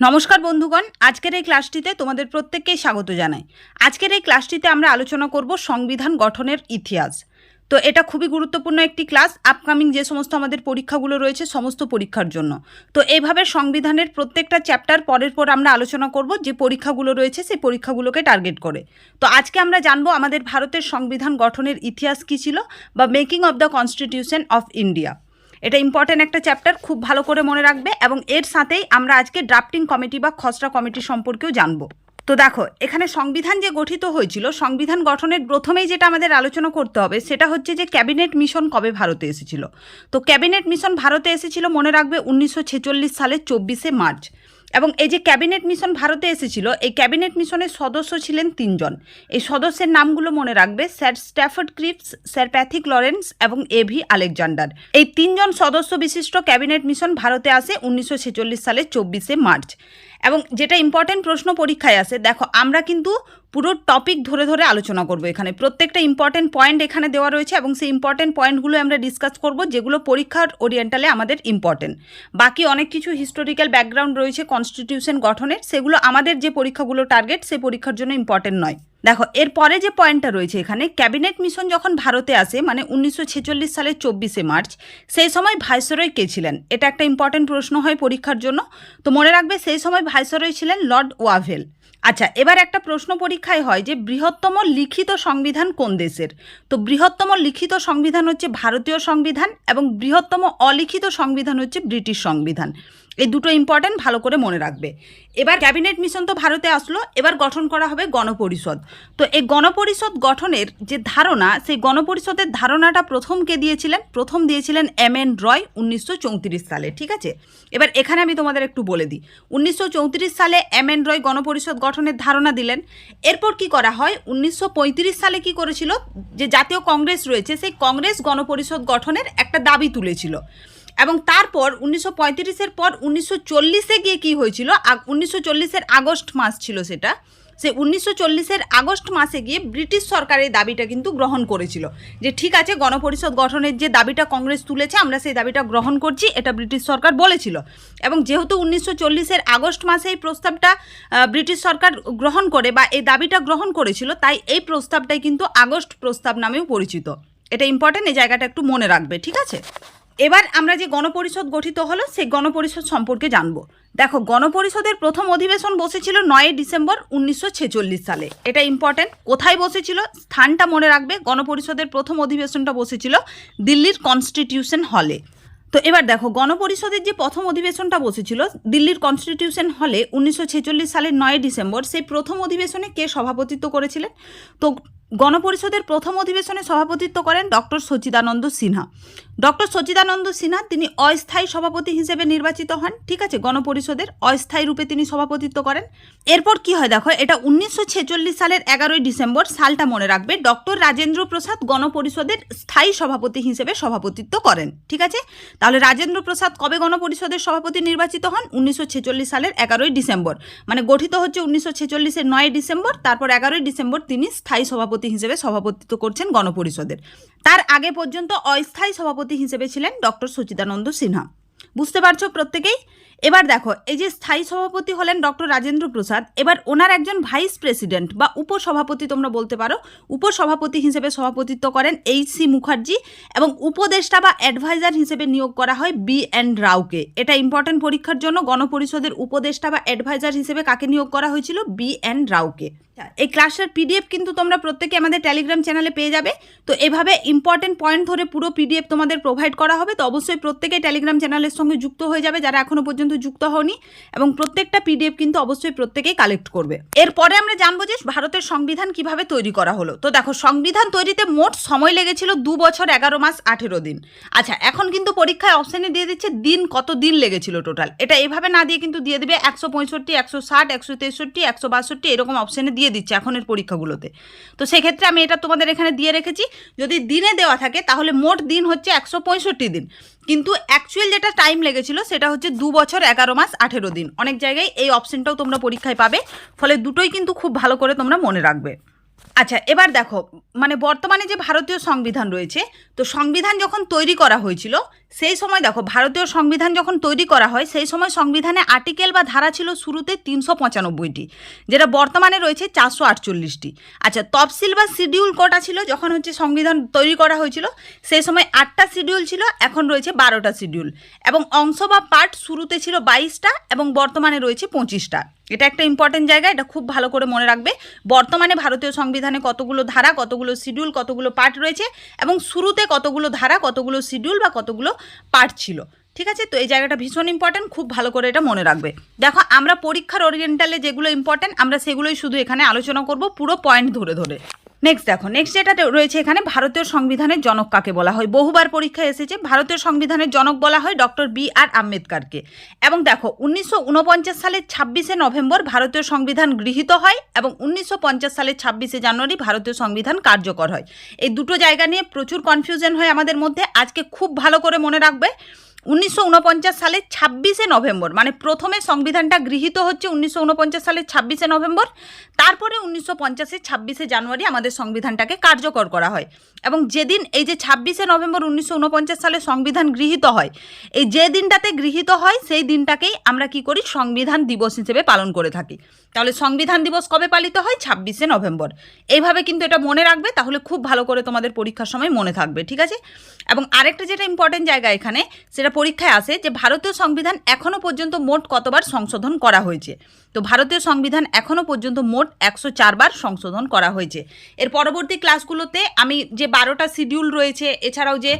নমস্কার বন্ধুগণ, আজকের এই ক্লাসটিতে তোমাদের প্রত্যেককেই স্বাগত জানাই। আজকের এই ক্লাসটিতে আমরা আলোচনা করব সংবিধান গঠনের ইতিহাস। তো এটা খুবই গুরুত্বপূর্ণ একটি ক্লাস আপকামিং যে সমস্ত আমাদের পরীক্ষাগুলো রয়েছে সমস্ত পরীক্ষার জন্য। তো এইভাবে সংবিধানের প্রত্যেকটা চ্যাপ্টার পরের পর আমরা আলোচনা করব যে পরীক্ষাগুলো রয়েছে, সেই পরীক্ষাগুলোকে টার্গেট করে। তো আজকে আমরা জানব আমাদের ভারতের সংবিধান গঠনের ইতিহাস কী ছিল বা making of the constitution of India এটা ইম্পর্টেন্ট একটা চ্যাপ্টার খুব ভালো করে মনে রাখবে এবং এর সাথেই আমরা আজকে ড্রাফটিং কমিটি বা খসড়া কমিটি সম্পর্কেও জানব। তো দেখো, এখানে সংবিধান যে গঠিত হয়েছিল, সংবিধান গঠনের প্রথমেই যেটা আমাদের আলোচনা করতে হবে, সেটা হচ্ছে যে ক্যাবিনেট মিশন কবে ভারতে এসেছিল। তো ক্যাবিনেট মিশন ভারতে এসেছিল মনে রাখবে উনিশশো ছেচল্লিশ সালের চব্বিশে মার্চ। এবং এই যে ক্যাবিনেট মিশন ভারতে এসেছিল, এই ক্যাবিনেট মিশনের সদস্য ছিলেন তিনজন। এই সদস্যের নামগুলো মনে রাখবে, sir Stafford Cripps, sir Pethick Lawrence এবং এ ভি আলেকজান্ডার। এই তিনজন সদস্য বিশিষ্ট ক্যাবিনেট মিশন ভারতে আসে উনিশশো ছেচল্লিশ সালের চব্বিশে মার্চ। এবং যেটা ইম্পর্টেন্ট প্রশ্ন পরীক্ষায় আছে দেখো আমরা কিন্তু পুরো টপিক ধরে ধরে আলোচনা করব এখানে। প্রত্যেকটা ইম্পর্টেন্ট পয়েন্ট এখানে দেওয়া রয়েছে এবং সেই ইম্পর্টেন্ট পয়েন্টগুলো আমরা ডিসকাস করব, যেগুলো পরীক্ষার ওরিয়েন্টালে আমাদের ইম্পর্টেন্ট বাকি অনেক কিছু হিস্টোরিক্যাল ব্যাকগ্রাউন্ড রয়েছে কনস্টিটিউশন গঠনের, সেগুলো আমাদের যে পরীক্ষাগুলো টার্গেট সেই পরীক্ষার জন্য ইম্পর্টেন্ট নয়। দেখো এরপরে যে পয়েন্টটা রয়েছে এখানে, ক্যাবিনেট মিশন যখন ভারতে আসে মানে উনিশশো ছেচল্লিশ সালের চব্বিশে মার্চ, সেই সময় ভাইসরয় কে ছিলেন? এটা একটা ইম্পর্টেন্ট প্রশ্ন হয় পরীক্ষার জন্য। তো মনে রাখবে, সেই সময় ভাইসরয় ছিলেন লর্ড ওয়াভেল। আচ্ছা এবার একটা প্রশ্ন পরীক্ষায় হয় যে, বৃহত্তম লিখিত সংবিধান কোন দেশের? তো বৃহত্তম লিখিত সংবিধান হচ্ছে ভারতীয় সংবিধান এবং বৃহত্তম অলিখিত সংবিধান হচ্ছে ব্রিটিশ সংবিধান। এই দুটো ইম্পর্ট্যান্ট ভালো করে মনে রাখবে। এবার ক্যাবিনেট মিশন তো ভারতে আসলো, এবার গঠন করা হবে গণপরিষদ। তো এই গণপরিষদ গঠনের যে ধারণা, সেই গণপরিষদের ধারণাটা প্রথম কে দিয়েছিলেন? প্রথম দিয়েছিলেন এম এন রয় উনিশশো চৌত্রিশ সালে, ঠিক আছে? এবার এখানে আমি তোমাদের একটু বলে দিই। উনিশশো চৌত্রিশ সালে এম এন রয় গণপরিষদ গঠনের ধারণা দিলেন। এরপর কি করা হয়? উনিশশো পঁয়ত্রিশ সালে কি করেছিল? যে জাতীয় কংগ্রেস রয়েছে, সেই কংগ্রেস গণপরিষদ গঠনের একটা দাবি তুলেছিল। এবং তারপর উনিশশো পঁয়ত্রিশের পর উনিশশো চল্লিশে গিয়ে কী হয়েছিল? উনিশশো চল্লিশের আগস্ট মাস ছিল সেটা। সে উনিশশো চল্লিশের আগস্ট মাসে গিয়ে ব্রিটিশ সরকার এই দাবিটা কিন্তু গ্রহণ করেছিল। যে ঠিক আছে, গণপরিষদ গঠনের যে দাবিটা কংগ্রেস তুলেছে, আমরা সেই দাবিটা গ্রহণ করছি, এটা ব্রিটিশ সরকার বলেছিল। এবং যেহেতু উনিশশো চল্লিশের আগস্ট মাসে এই প্রস্তাবটা ব্রিটিশ সরকার গ্রহণ করে বা এই দাবিটা গ্রহণ করেছিল, তাই এই প্রস্তাবটাই কিন্তু আগস্ট প্রস্তাব নামেও পরিচিত। এটা ইম্পর্টেন্ট এই জায়গাটা একটু মনে রাখবে, ঠিক আছে? এবার আমরা যে গণপরিষদ গঠিত হলো, সেই গণপরিষদ সম্পর্কে জানব। দেখো, গণপরিষদের প্রথম অধিবেশন বসেছিল নয় ডিসেম্বর উনিশশো ছেচল্লিশ সালে। এটা ইম্পর্টেন্ট কোথায় বসেছিল? স্থানটা মনে রাখবে। গণপরিষদের প্রথম অধিবেশনটা বসেছিল দিল্লির কনস্টিটিউশন হলে তো এবার দেখো, গণপরিষদের যে প্রথম অধিবেশনটা বসেছিল দিল্লির কনস্টিটিউশন হলে উনিশশো ছেচল্লিশ সালের নয় ডিসেম্বর, সেই প্রথম অধিবেশনে কে সভাপতিত্ব করেছিলেন? তো গণপরিষদের প্রথম অধিবেশনে সভাপতিত্ব করেন ডক্টর সচিদানন্দ সিনহা। ডক্টর সচিদানন্দ সিনহা, তিনি অস্থায়ী সভাপতি হিসেবে নির্বাচিত হন। ঠিক আছে, গণপরিষদের অস্থায়ী রূপে তিনি সভাপতিত্ব করেন। এরপর কি হয় দেখো, এটা উনিশশো ছেচল্লিশ সালের এগারোই ডিসেম্বর, সালটা মনে রাখবে, ডক্টর রাজেন্দ্র প্রসাদ গণপরিষদের স্থায়ী সভাপতি হিসেবে সভাপতিত্ব করেন। ঠিক আছে? তাহলে রাজেন্দ্র প্রসাদ কবে গণপরিষদের সভাপতি নির্বাচিত হন? উনিশশো ছেচল্লিশ সালের এগারোই ডিসেম্বর। মানে গঠিত হচ্ছে উনিশশো ছেচল্লিশের নয় ডিসেম্বর, তারপর এগারোই ডিসেম্বর তিনি স্থায়ী সভাপতি হিসেবে সভাপতিত্ব করছেন গণপরিষদের। তার আগে পর্যন্ত অস্থায়ী সভাপতি হিসেবে ছিলেন ডক্টর সচিদানন্দ সিনহা। বুঝতে পারছ প্রত্যেকেই? এবার দেখো, এই যে স্থায়ী সভাপতি হলেন ডক্টর রাজেন্দ্র প্রসাদ, এবার ওনার একজন ভাইস প্রেসিডেন্ট বা উপসভাপতি তোমরা বলতে পারো, উপসভাপতি হিসেবে সভাপতিত্ব করেন এইচ সি মুখার্জি এবং উপদেষ্টা বা অ্যাডভাইজার হিসেবে নিয়োগ করা হয় বি এন রাওকে। এটা ইম্পর্টেন্ট পরীক্ষার জন্য গণপরিষদের উপদেষ্টা বা অ্যাডভাইজার হিসেবে কাকে নিয়োগ করা হয়েছিল? বি এন রাওকে। এই ক্লাসের পিডিএফ কিন্তু তোমরা প্রত্যেকে আমাদের টেলিগ্রাম চ্যানেলে পেয়ে যাবে। তো এভাবে ইম্পর্টেন্ট পয়েন্ট ধরে পুরো পিডিএফ তোমাদের প্রোভাইড করা হবে। তো অবশ্যই প্রত্যেকে টেলিগ্রাম চ্যানেলের সঙ্গে যুক্ত হয়ে যাবে যারা এখনও পর্যন্ত যুক্ত হওনি এবং প্রত্যেকটা পিডিএফ কিন্তু অবশ্যই প্রত্যেকেই কালেক্ট করবে। এরপরে আমরা জানব যে ভারতের সংবিধান কীভাবে তৈরি করা হলো। তো দেখো, সংবিধান তৈরিতে মোট সময় লেগেছিল দু বছর এগারো মাস আঠেরো দিন। আচ্ছা এখন কিন্তু পরীক্ষায় অপশানে দিয়ে দিচ্ছে দিন কত দিন লেগেছিল টোটাল এটা এভাবে না দিয়ে কিন্তু দিয়ে দেবে একশো পঁয়ষট্টি, একশো ষাট, একশো তেষট্টি, একশো বাষট্টি, এরকম অপশানে দিয়ে দিচ্ছে এখনের পরীক্ষাগুলোতে। তো সেক্ষেত্রে আমি এটা তোমাদের এখানে দিয়ে রেখেছি, যদি দিনে দেওয়া থাকে তাহলে মোট দিন হচ্ছে একশো পঁয়ষট্টি দিন। কিন্তু অ্যাকচুয়াল যেটা টাইম লেগেছিল, সেটা হচ্ছে দু বছর এগারো মাস আঠেরো দিন। অনেক জায়গায় এই অপশনটাও তোমরা পরীক্ষায় পাবে, ফলে দুটোই কিন্তু খুব ভালো করে তোমরা মনে রাখবে। আচ্ছা এবার দেখো মানে বর্তমানে যে ভারতীয় সংবিধান রয়েছে, তো সংবিধান যখন তৈরি করা হয়েছিল সেই সময় দেখো, ভারতীয় সংবিধান যখন তৈরি করা হয়, সেই সময় সংবিধানে আর্টিকেল বা ধারা ছিল শুরুতে তিনশো পঁচানব্বইটি, যেটা বর্তমানে রয়েছে চারশো আটচল্লিশটি। আচ্ছা তফসিল বা শিডিউল কটা ছিল যখন হচ্ছে সংবিধান তৈরি করা হয়েছিল? সেই সময় আটটা শিডিউল ছিল, এখন রয়েছে বারোটা শিডিউল এবং অংশ বা পার্ট শুরুতে ছিল বাইশটা এবং বর্তমানে রয়েছে পঁচিশটা। এটা একটা ইম্পর্টেন্ট জায়গা, এটা খুব ভালো করে মনে রাখবে। বর্তমানে ভারতীয় সংবিধানে কতগুলো ধারা, কতগুলো শিডিউল কতগুলো পার্ট রয়েছে এবং শুরুতে কতগুলো ধারা, কতগুলো শিডিউল বা কতগুলো পার্ট ছিল। ঠিক আছে? তো এই জায়গাটা ভীষণ ইম্পর্টেন্ট খুব ভালো করে এটা মনে রাখবে। দেখো, আমরা পরীক্ষার ওরিয়েন্টালে যেগুলো ইম্পর্টেন্ট আমরা সেগুলোই শুধু এখানে আলোচনা করব পুরো পয়েন্ট ধরে ধরে। নেক্সট দেখো নেক্সট যেটা রয়েছে এখানে ভারতীয় সংবিধানের জনক কাকে বলা হয়? বহুবার পরীক্ষায় এসেছে, ভারতীয় সংবিধানের জনক বলা হয় ডক্টর বি আর আম্বেদকারকে। এবং দেখো, উনিশশো ঊনপঞ্চাশ সালের ছাব্বিশে নভেম্বর ভারতীয় সংবিধান গৃহীত হয় এবং উনিশশো পঞ্চাশ সালের ছাব্বিশে জানুয়ারি ভারতীয় সংবিধান কার্যকর হয়। এই দুটো জায়গা নিয়ে প্রচুর কনফিউশন হয় আমাদের মধ্যে। আজকে খুব ভালো করে মনে রাখবে। উনিশশো সালের ছাব্বিশে নভেম্বর মানে প্রথমে সংবিধানটা গৃহীত হচ্ছে উনিশশো সালের ছাব্বিশে নভেম্বর, তারপরে উনিশশো পঞ্চাশের ছাব্বিশে জানুয়ারি আমাদের সংবিধানটাকে কার্যকর করা হয়। এবং যেদিন এই যে ছাব্বিশে নভেম্বর উনিশশো ঊনপঞ্চাশ সালে সংবিধান গৃহীত হয়, এই যে দিনটাতে গৃহীত হয়, সেই দিনটাকেই আমরা কি করি? সংবিধান দিবস হিসেবে পালন করে থাকি। তাহলে সংবিধান দিবস কবে পালিত হয়? ছাব্বিশে নভেম্বর। এইভাবে কিন্তু এটা মনে রাখবে, তাহলে খুব ভালো করে তোমাদের পরীক্ষার সময় মনে থাকবে, ঠিক আছে? এবং আরেকটা যেটা ইম্পর্টেন্ট জায়গা এখানে, সেটা পরীক্ষায় আসে যে ভারতীয় সংবিধান এখনও পর্যন্ত মোট কতবার সংশোধন করা হয়েছে? তো ভারতীয় সংবিধান এখনও পর্যন্ত মোট একশো চারবার সংশোধন করা হয়েছে। এর পরবর্তী ক্লাসগুলোতে আমি যে বারোটা শিডিউল রয়েছে, এছাড়াও যে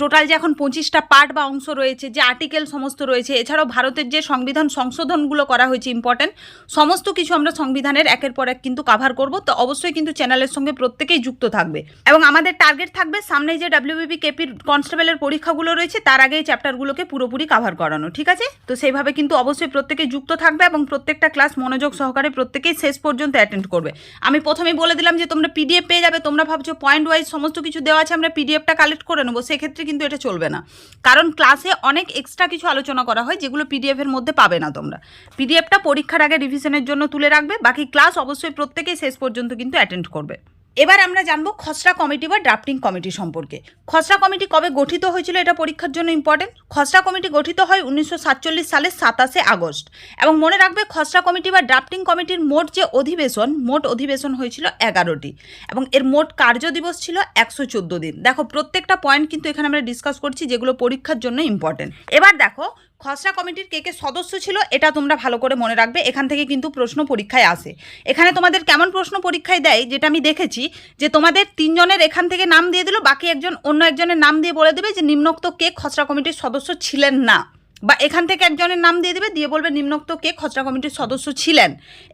টোটাল যে এখন পঁচিশটা পার্ট বা অংশ রয়েছে, যে আর্টিকেল সমস্ত রয়েছে, এছাড়াও ভারতের যে সংবিধান সংশোধনগুলো করা হয়েছে ইম্পর্ট্যান্ট সমস্ত কিছু আমরা সংবিধানের একের পর এক কিন্তু কাভার করব। তো অবশ্যই কিন্তু চ্যানেলের সঙ্গে প্রত্যেকেই যুক্ত থাকবে। এবং আমাদের টার্গেট থাকবে সামনে যে ডাব্লিউবিপি কেপির কনস্টেবলের পরীক্ষাগুলো রয়েছে, তার আগে এই চ্যাপ্টারগুলোকে পুরোপুরি কাভার করানো, ঠিক আছে? তো সেইভাবে কিন্তু অবশ্যই প্রত্যেকেই যুক্ত থাকবে এবং প্রত্যেকটা ক্লাস মনোযোগ সহকারে প্রত্যেকেই শেষ পর্যন্ত অ্যাটেন্ড করবে। আমি প্রথমেই বলে দিলাম যে তোমরা পিডিএফ পেয়ে যাবে, তোমরা ভাবছ পয়েন্ট ওয়াইজ সমস্ত কিছু দেওয়া আছে, আমরা পিডিএফটা কালেক্ট করে নেব, সেক্ষেত্রে কিন্তু এটা চলবে না। কারণ ক্লাসে অনেক এক্সট্রা কিছু আলোচনা করা হয় যেগুলো পিডিএফের মধ্যে পাবে না তোমরা। পিডিএফটা পরীক্ষার আগে রিভিশনের জন্য তুলে রাখবে, বাকি ক্লাস অবশ্যই প্রত্যেকেই শেষ পর্যন্ত কিন্তু অ্যাটেন্ড করবে। এবার আমরা জানব খসড়া কমিটি বা ড্রাফটিং কমিটি সম্পর্কে। খসড়া কমিটি কবে গঠিত হয়েছিল এটা পরীক্ষার জন্য ইম্পর্টেন্ট খসড়া কমিটি গঠিত হয় উনিশশো সাতচল্লিশ সালের সাতাশে আগস্ট। এবং মনে রাখবে, খসড়া কমিটি বা ড্রাফটিং কমিটির মোট যে অধিবেশন, মোট অধিবেশন হয়েছিল এগারোটি। এবং এর মোট কার্য দিবস ছিল একশো চোদ্দ দিন। দেখো, প্রত্যেকটা পয়েন্ট কিন্তু এখানে আমরা ডিসকাস করছি যেগুলো পরীক্ষার জন্য ইম্পর্টেন্ট এবার দেখো খসড়া কমিটির কে কে সদস্য ছিল, এটা তোমরা ভালো করে মনে রাখবে। এখান থেকে কিন্তু প্রশ্ন পরীক্ষায় আসে। এখানে তোমাদের কেমন প্রশ্ন পরীক্ষায় দেয়, যেটা আমি দেখেছি, যে তোমাদের তিনজনের এখান থেকে নাম দিয়ে দিল, বাকি একজন অন্য একজনের নাম দিয়ে বলে দেবে যে নিম্নোক্ত কে খসড়া কমিটির সদস্য ছিলেন না। বা এখান থেকে একজনের নাম দিয়ে দেবে, দিয়ে বলবে নিম্নোক্ত কে খসড়া কমিটির সদস্য ছিলেন।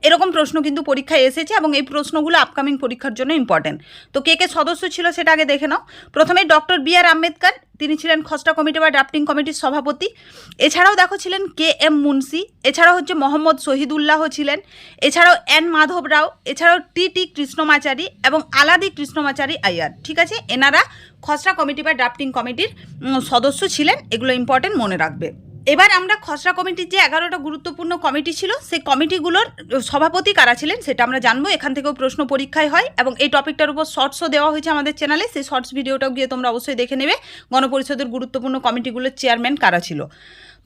এরকম প্রশ্ন কিন্তু পরীক্ষায় এসেছে এবং এই প্রশ্নগুলো আপকামিং পরীক্ষার জন্য ইম্পর্টেন্ট তো কে কে সদস্য ছিল সেটা আগে দেখে নাও। প্রথমে ডক্টর বি আর আম্বেদকর তিনি ছিলেন খসড়া কমিটি বা ড্রাফটিং কমিটির সভাপতি। এছাড়াও দেখো ছিলেন কে এম মুন্সি, এছাড়াও হচ্ছে মোহাম্মদ শহীদুল্লাহ ছিলেন, এছাড়াও এন মাধব রাও, এছাড়াও টি টি কৃষ্ণমাচারী এবং আলাদি কৃষ্ণমাচারী আয়ার। ঠিক আছে? এনারা খসড়া কমিটি বা ড্রাফটিং কমিটির সদস্য ছিলেন, এগুলো ইম্পর্টেন্ট মনে রাখবে। এবার আমরা খসড়া কমিটির যে এগারোটা গুরুত্বপূর্ণ কমিটি ছিল, সেই কমিটিগুলোর সভাপতি কারা ছিলেন সেটা আমরা জানব। এখান থেকেও প্রশ্ন পরীক্ষায় হয় এবং এই টপিকটার উপর শর্টসও দেওয়া হয়েছে আমাদের চ্যানেলে সেই শর্টস ভিডিওটাও গিয়ে তোমরা অবশ্যই দেখে নেবে। গণপরিষদের গুরুত্বপূর্ণ কমিটিগুলোর চেয়ারম্যান কারা ছিল?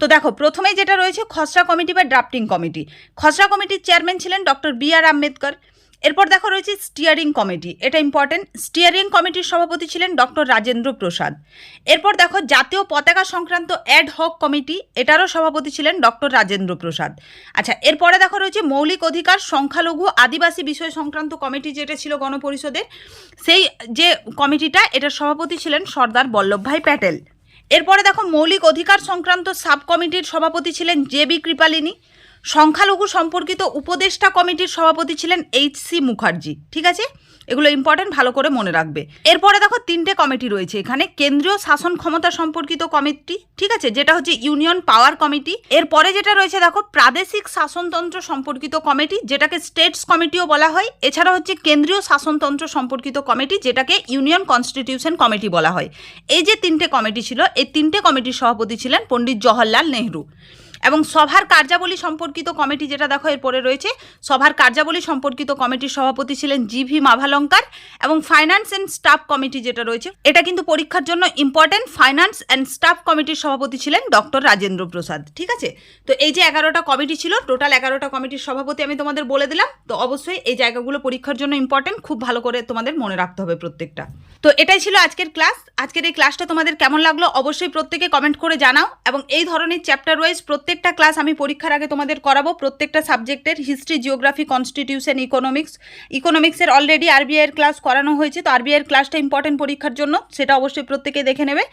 তো দেখো, প্রথমেই যেটা রয়েছে খসড়া কমিটি বা ড্রাফটিং কমিটি। খসড়া কমিটির চেয়ারম্যান ছিলেন ডক্টর বি আর আম্বেদকর। এরপর দেখো রয়েছে স্টিয়ারিং কমিটি এটা ইম্পর্টেন্ট স্টিয়ারিং কমিটির সভাপতি ছিলেন ডক্টর রাজেন্দ্র প্রসাদ। এরপর দেখো, জাতীয় পতাকা সংক্রান্ত অ্যাড হক কমিটি এটারও সভাপতি ছিলেন ডক্টর রাজেন্দ্র প্রসাদ। আচ্ছা এরপরে দেখো রয়েছে মৌলিক অধিকার, সংখ্যালঘু, আদিবাসী বিষয় সংক্রান্ত কমিটি যেটা ছিল গণপরিষদের, সেই যে কমিটিটা এটার সভাপতি ছিলেন সর্দার বল্লভভাই প্যাটেল। এরপরে দেখো, মৌলিক অধিকার সংক্রান্ত সাব কমিটির সভাপতি ছিলেন জে বি কৃপালিনী। সংখ্যালঘু সম্পর্কিত উপদেষ্টা কমিটির সভাপতি ছিলেন এইচ সি মুখার্জি। ঠিক আছে? এগুলো ইম্পর্টেন্ট ভালো করে মনে রাখবে। এরপরে দেখো তিনটে কমিটি রয়েছে এখানে। কেন্দ্রীয় শাসন ক্ষমতা সম্পর্কিত কমিটি, ঠিক আছে? যেটা হচ্ছে ইউনিয়ন পাওয়ার কমিটি এরপরে যেটা রয়েছে দেখো, প্রাদেশিক শাসনতন্ত্র সম্পর্কিত কমিটি, যেটাকে স্টেটস কমিটিও বলা হয়। এছাড়া হচ্ছে কেন্দ্রীয় শাসনতন্ত্র সম্পর্কিত কমিটি, যেটাকে ইউনিয়ন কনস্টিটিউশন কমিটি বলা হয়। এই যে তিনটে কমিটি ছিল, এই তিনটে কমিটির সভাপতি ছিলেন পণ্ডিত জওহরলাল নেহরু। এবং সভার কার্যাবলী সম্পর্কিত কমিটি যেটা দেখো এরপরে রয়েছে, সভার কার্যাবলী সম্পর্কিত কমিটির সভাপতি ছিলেন জি ভি মাভালঙ্কার এবং ফাইন্যান্স অ্যান্ড স্টাফ কমিটি যেটা রয়েছে, এটা কিন্তু পরীক্ষার জন্য ইম্পর্টেন্ট ফাইন্যান্স অ্যান্ড স্টাফ কমিটির সভাপতি ছিলেন ডক্টর রাজেন্দ্র প্রসাদ, ঠিক আছে? তো এই যে এগারোটা কমিটি ছিল টোটাল এগারোটা কমিটির সভাপতি আমি তোমাদের বলে দিলাম, তো অবশ্যই এই জায়গাগুলো পরীক্ষার জন্য ইম্পর্টেন্ট খুব ভালো করে তোমাদের মনে রাখতে হবে প্রত্যেকটা। তো এটাই ছিল আজকের ক্লাস আজকের এই ক্লাসটা তোমাদের কেমন লাগল অবশ্যই প্রত্যেকে কমেন্ট করে জানাও এবং এই ধরনের চ্যাপ্টার ওয়াইজ প্রত্যেকটা ক্লাস আমি পরীক্ষার আগে তোমাদের করাবো। প্রত্যেকটা সাবজেক্টের হিস্ট্রি জিওগ্রাফি কনস্টিটিউশন ইকোনমিক্স ইকোনমিক্সের অলরেডি আরবিআইয়ের ক্লাস করানো হয়েছে। তো আরবিআই এর ক্লাসটা ইম্পর্টেন্ট পরীক্ষার জন্য, সেটা অবশ্যই প্রত্যেকে দেখে নেবে।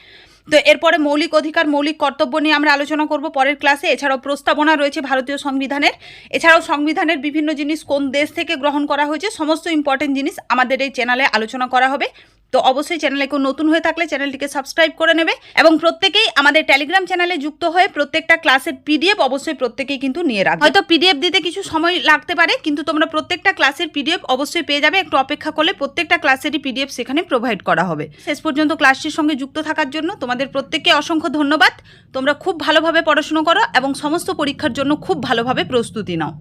তো এরপরে মৌলিক অধিকার, মৌলিক কর্তব্য নিয়ে আমরা আলোচনা করব পরের ক্লাসে এছাড়াও প্রস্তাবনা রয়েছে ভারতীয় সংবিধানের। এছাড়াও সংবিধানের বিভিন্ন জিনিস কোন দেশ থেকে গ্রহণ করা হয়েছে, সমস্ত ইম্পর্টেন্ট জিনিস আমাদের এই চ্যানেলে আলোচনা করা হবে। তো অবশ্যই চ্যানেলে কেউ নতুন হয়ে থাকলে চ্যানেলটিকে সাবস্ক্রাইব করে নেবে এবং প্রত্যেকেই আমাদের টেলিগ্রাম চ্যানেলে যুক্ত হয়ে প্রত্যেকটা ক্লাসের পিডিএফ অবশ্যই প্রত্যেকেই কিন্তু নিয়ে রাখবে। হয়তো পিডিএফ দিতে কিছু সময় লাগতে পারে, কিন্তু তোমরা প্রত্যেকটা ক্লাসের পিডিএফ অবশ্যই পেয়ে যাবে। একটু অপেক্ষা করলে প্রত্যেকটা ক্লাসেরই পিডিএফ সেখানে প্রোভাইড করা হবে। শেষ পর্যন্ত ক্লাসটির সঙ্গে যুক্ত থাকার জন্য তোমাদের প্রত্যেককে অসংখ্য ধন্যবাদ। তোমরা খুব ভালোভাবে পড়াশুনো করো এবং সমস্ত পরীক্ষার জন্য খুব ভালোভাবে প্রস্তুতি নাও।